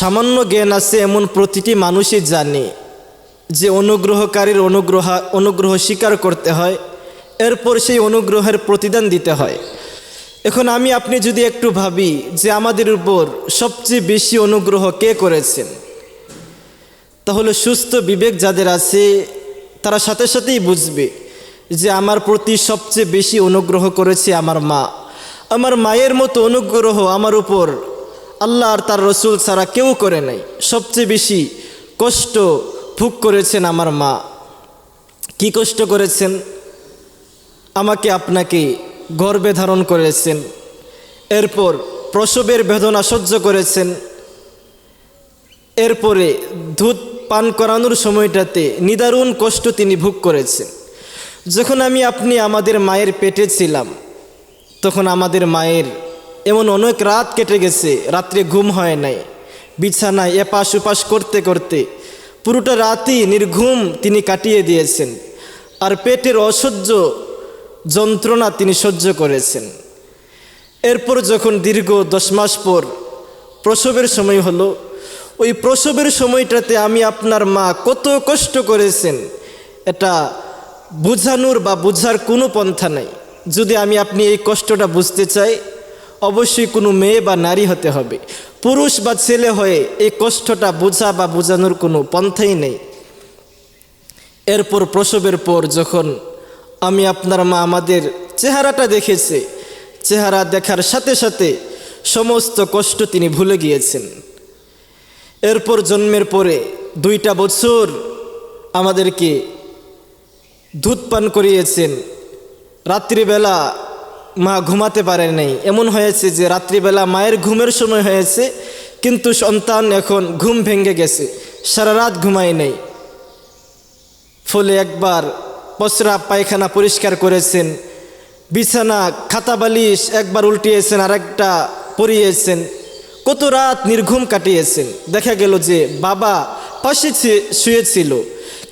সামান্য জ্ঞান আছে এমন প্রতিটি মানুষই জানে যে অনুগ্রহকারীর অনুগ্রহ অনুগ্রহ স্বীকার করতে হয়, এরপর সেই অনুগ্রহের প্রতিদান দিতে হয়। এখন আমি, আপনি যদি একটু ভাবি যে আমাদের উপর সবচেয়ে বেশি অনুগ্রহ কে করেছেন, তাহলে সুস্থ বিবেক যাদের আছে, তারা সাথে সাথেই বুঝবে যে আমার প্রতি সবচেয়ে বেশি অনুগ্রহ করেছে আমার মা। আমার মায়ের মতো অনুগ্রহ আমার উপর আল্লাহ আর তার রসুল ছাড়া কেউ করে নাই। সবচেয়ে বেশি কষ্ট ভোগ করেছেন আমার মা। কি কষ্ট করেছেন? আমাকে আপনাকে গর্বে ধারণ করেছেন। এরপর প্রসবের বেদনা সহ্য করেছেন। এরপরে দুধ পান করানোর সময়টাতে নিদারুণ কষ্ট তিনি ভোগ করেছেন। যখন আমি আপনি আমাদের মায়ের পেটে ছিলাম, তখন আমাদের মায়ের এমন অনেক রাত কেটে গেছে, রাত্রে ঘুম হয় নাই। বিছানায় এপাশ উপাস করতে করতে পুরোটা রাতই নির্ঘুম তিনি কাটিয়ে দিয়েছেন, আর পেটের অসহ্য যন্ত্রণা তিনি সহ্য করেছেন। এরপর যখন দীর্ঘ দশ মাস পর প্রসবের সময় হলো, ওই প্রসবের সময়টাতে আমি আপনার মা কত কষ্ট করেছেন, এটা বুঝানোর বা বুঝার কোনো পন্থা নাই। যদি আমি আপনি এই কষ্টটা বুঝতে চাই অবশ্যই কোনো মেয়ে বা নারী হতে হবে। পুরুষ বা ছেলে হয়ে এই কষ্টটা বোঝা বা বোঝানোর কোনো পন্থাই নেই। এরপর প্রসবের পর যখন আমি আপনার মা আমাদের চেহারাটা দেখেছে, চেহারা দেখার সাথে সাথে সমস্ত কষ্ট তিনি ভুলে গিয়েছেন। এরপর জন্মের পরে দুইটা বছর আমাদেরকে দুধ পান করিয়েছেন। রাত্রিবেলা মা ঘুমাতে পারে নাই। এমন হয়েছে যে রাত্রিবেলা মায়ের ঘুমের সময় হয়েছে, কিন্তু সন্তান এখন ঘুম ভেঙে গেছে। সারা রাত ঘুমায় নেই। ফলে একবার পসরা পায়খানা পরিষ্কার করেছেন, বিছানা, খাতা বালিশ একবার উল্টিয়েছেন আর একটা পরিয়েছেন। কত রাত নির্ঘুম কাটিয়েছেন। দেখা গেল যে বাবা পাশে শুয়েছিল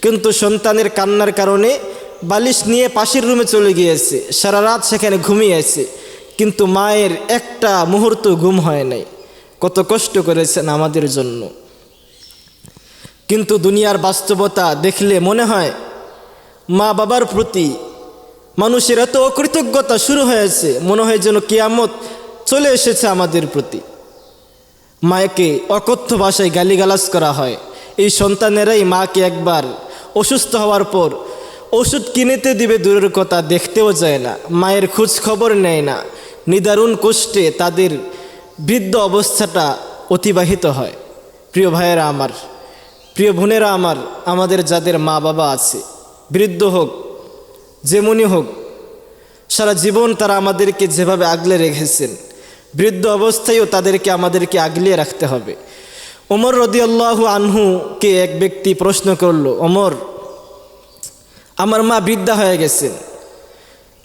কিন্তু সন্তানের কান্নার কারণে বালিশ নিয়ে পাশের রুমে চলে গিয়েছে। সারা রাত সেখানে ঘুমিয়েছে কিন্তু মায়ের একটা মুহূর্ত ঘুম হয় নাই। কত কষ্ট করেছেন আমাদের জন্য। কিন্তু দুনিয়ার বাস্তবতা দেখলে মনে হয়, মা বাবার প্রতি মানুষের এত অকৃতজ্ঞতা শুরু হয়েছে, মনে হয় যেন কিয়ামত চলে এসেছে আমাদের প্রতি। মাকে অকথ্য ভাষায় গালিগালাজ করা হয়। এই সন্তানেরাই মাকে একবার অসুস্থ হওয়ার পর ওষুধ কিনেতে দিবে দূরের কথা, দেখতেও যায় না। মায়ের খোঁজ খবর নেয় না। নিদারুণ কষ্টে তাদের বৃদ্ধ অবস্থাটা অতিবাহিত হয়। প্রিয় ভাইয়েরা আমার, প্রিয় বোনেরা আমার, আমাদের যাদের মা বাবা আছে, বৃদ্ধ হোক যেমনই হোক, সারা জীবন তারা আমাদেরকে যেভাবে আগলে রেখেছেন, বৃদ্ধ অবস্থায়ও তাদেরকে আমাদেরকে আগলিয়ে রাখতে হবে। ওমর রদিয়াল্লাহু আনহুকে এক ব্যক্তি প্রশ্ন করল, ওমর আমার মা বৃদ্ধা হয়ে গেছেন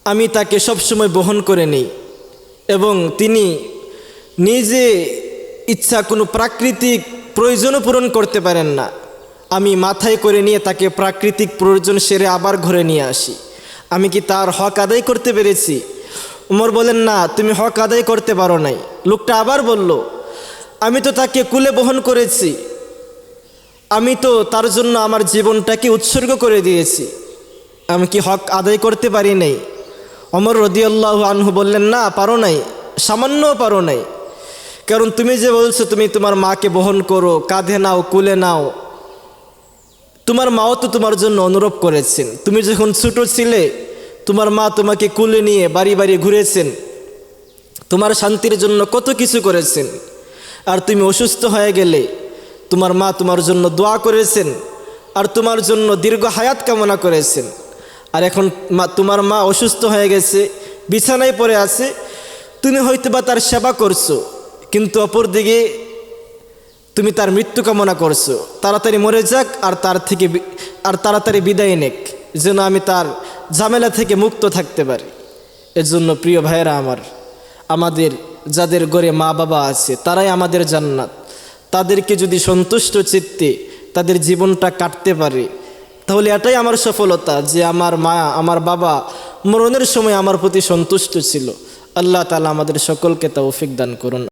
আমি তাকে সবসময় বহন করে নিই এবং তিনি নিজে ইচ্ছা কোনো প্রাকৃতিক প্রয়োজনও পূরণ করতে পারেন না। আমি মাথায় করে নিয়ে তাকে প্রাকৃতিক প্রয়োজন সেরে আবার ঘরে নিয়ে আসি। আমি কি তার হক আদায় করতে পেরেছি? উমর বলেন, না, তুমি হক আদায় করতে পারো নাই। লোকটা আবার বলল, আমি তো তাকে কুলে বহন করেছি। আমি তো তার জন্য আমার জীবনটাকে উৎসর্গ করে দিয়েছি। আমি কি হক আদায় করতে পারি নাই? অমর রদিয়াল্লাহ আনহু বললেন, না, পারো নাই সামান্য পারো নাই। কারণ তুমি যে বলছো, তুমি তোমার মাকে বহন করো, কাঁধে নাও, কুলে নাও। তোমার মাও তো তোমার জন্য অনুরোধ করেছেন। তুমি যখন ছোটো ছিলে, তোমার মা তোমাকে কুলে নিয়ে বাড়ি বাড়ি ঘুরেছেন। তোমার শান্তির জন্য কত কিছু করেছেন। আর তুমি অসুস্থ হয়ে গেলে, তোমার মা তোমার জন্য দোয়া করেছেন। আর তোমার জন্য দীর্ঘ হায়াত কামনা করেছেন। আর এখন মা তোমার মা অসুস্থ হয়ে গেছে, বিছানায় পড়ে আছে, তুমি হয়তো বা তার সেবা করছ, কিন্তু অপরদিকে তুমি তার মৃত্যু কামনা করছ। তাড়াতাড়ি মরে যাক আর তার থেকে আর তাড়াতাড়ি বিদায় নেক, যেন আমি তার ঝামেলা থেকে মুক্ত থাকতে পারি। এজন্য প্রিয় ভাইয়েরা আমার, আমাদের যাদের ঘরে মা বাবা আছে, তারাই আমাদের জান্নাত। তাদেরকে যদি সন্তুষ্ট চিত্তে তাদের জীবনটা কাটতে পারে তাহলে এটাই আমার সফলতা যে আমার মা, আমার বাবা মরণের সময় আমার প্রতি সন্তুষ্ট ছিল। আল্লাহ তালা আমাদের সকলকে তৌফিক দান করুন।